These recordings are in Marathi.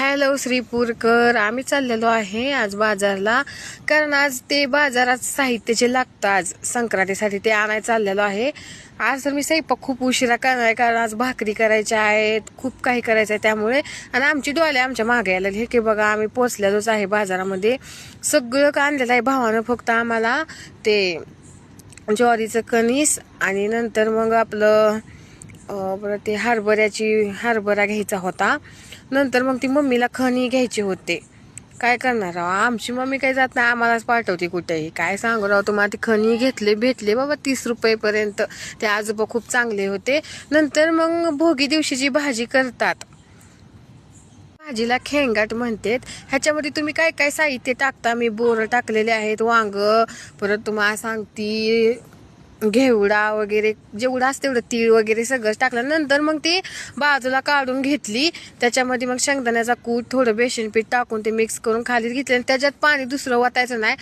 हॅलो श्रीपूरकर. आम्ही चाललेलो आहे आज बाजारला. कारण आज ते बाजारात साहित्य जे लागतं आज संक्रांतीसाठी ते आणायला चाललेलो आहे. आज तर मी स्वयंपाक खूप उशिरा करणार आहे कारण आज भाकरी करायच्या आहेत खूप काही करायचं आहे त्यामुळे. आणि आमची डोळे आमच्या मागे आलेले हे की बघा आम्ही पोचलेलोच आहे बाजारामध्ये. सगळं का आणलेलं आहे भावानं फक्त आम्हाला ते ज्वारीचं कणीस आणि नंतर मग आपलं परत ते हरभऱ्याची हरभरा घ्यायचा होता. नंतर मग ती मम्मीला खणी घ्यायचे होते. काय करणार राव? आमची मम्मी काही जात नाही आम्हालाच पाठवते कुठेही. काय सांगू राव तुम्हाला ते खणी घेतले भेटले बाबा तीस रुपयेपर्यंत. ते आजोबा खूप चांगले होते. नंतर मग भोगी दिवशीची भाजी करतात भाजीला खेंगाट म्हणतात. ह्याच्यामध्ये तुम्ही काय काय साहित्य टाकता? मी बोरं टाकलेले आहेत वांग. परत तुम्हाला सांगती घेवडा वगैरे जेवढं असतं तेवढं तीळ वगैरे सगळंच टाकलं. नंतर मग ती बाजूला काढून घेतली. त्याच्यामध्ये मग शेंगदाण्याचा कूट थोडं बेसन पीठ टाकून ते मिक्स करून खाली घेतलं. आणि त्याच्यात पाणी दुसरं वाटायचं नाही.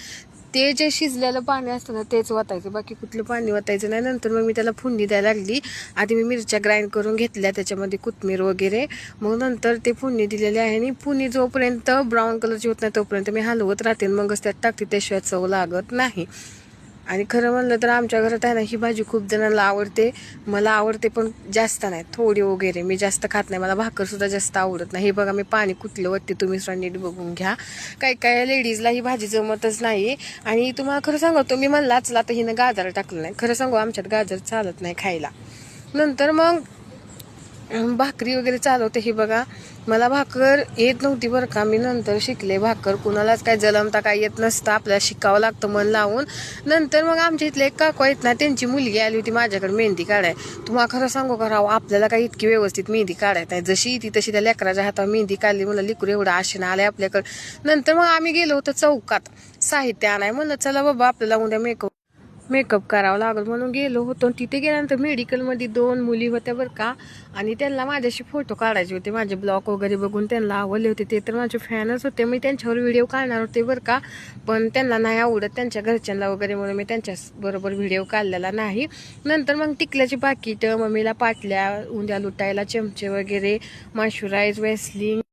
ते जे शिजलेलं पाणी असतं ना तेच वाटायचं बाकी कुठलं पाणी वाटायचं नाही. नंतर मग मी त्याला फुंडी द्यायला लागली. आधी मी मिरच्या ग्राइंड करून घेतल्या त्याच्यामध्ये कोथमीर वगैरे. मग नंतर ते फुंडी दिलेली आहे. आणि फुंडी जोपर्यंत ब्राऊन कलरची होत नाही तोपर्यंत मी हलवत राहते. आणि मगच त्यात टाकते त्याशिवाय चव लागत नाही. आणि खरं म्हणलं तर आमच्या घरात आहे ना ही भाजी खूप जणांना आवडते. मला आवडते पण जास्त नाही. थोडी वगैरे. मी जास्त खात नाही. मला भाकरसुद्धा जास्त आवडत नाही. हे बघा मी पाणी कुठलं वाटते तुम्ही सुद्धा नीट बघून घ्या. काही काही लेडीजला ही भाजी जमतच नाही. आणि तुम्हाला खरं सांगतो मी म्हणलाच आता तर हिनं गाजर टाकलं नाही. खरं सांगू आमच्यात गाजर चालत नाही खायला. नंतर मग भाकरी वगैरे चालवते. हे बघा मला भाकर येत नव्हती बरं का. मी नंतर शिकले भाकर. कुणालाच काय जलमता काय येत नसतं. आपल्याला शिकावं लागतं मन लावून. नंतर मग आमच्या इथले एक काकू आहेत ना त्यांची मुलगी आली होती माझ्याकडे मेहंदी काढाय. तुम्हाला खरं सांगू का राव आपल्याला काही इतकी व्यवस्थित मेहंदी काढायत नाही. जशी ती तशी त्या लेकराच्या हातावर मेहंदी काढली मला लिकूर एवढं आशेनं आलंय आपल्याकडे. नंतर मग आम्ही गेलो होतो चौकात. साहित्य आणाय म्हणलं चला बाबा आपल्याला उद्या मेकअप मेकअप करावं लागल. म्हणून गेलो होतो. आणि तिथे गेल्यानंतर मेडिकलमध्ये दोन मुली होत्या बरं का. आणि त्यांना माझ्याशी फोटो काढायचे होते. माझे ब्लॉग वगैरे बघून त्यांना आवडले होते. ते तर माझे फॅनच होते. मी त्यांच्यावर व्हिडिओ काढणार होते बरं का. पण त्यांना नाही आवडत त्यांच्या घरच्यांना वगैरे म्हणून मी त्यांच्याबरोबर व्हिडिओ काढलेला नाही. नंतर मग टिकल्याची पाकिटं मम्मीला पाटल्या उंद्या लुटायला चमचे वगैरे माशुराईज वेस्लिंग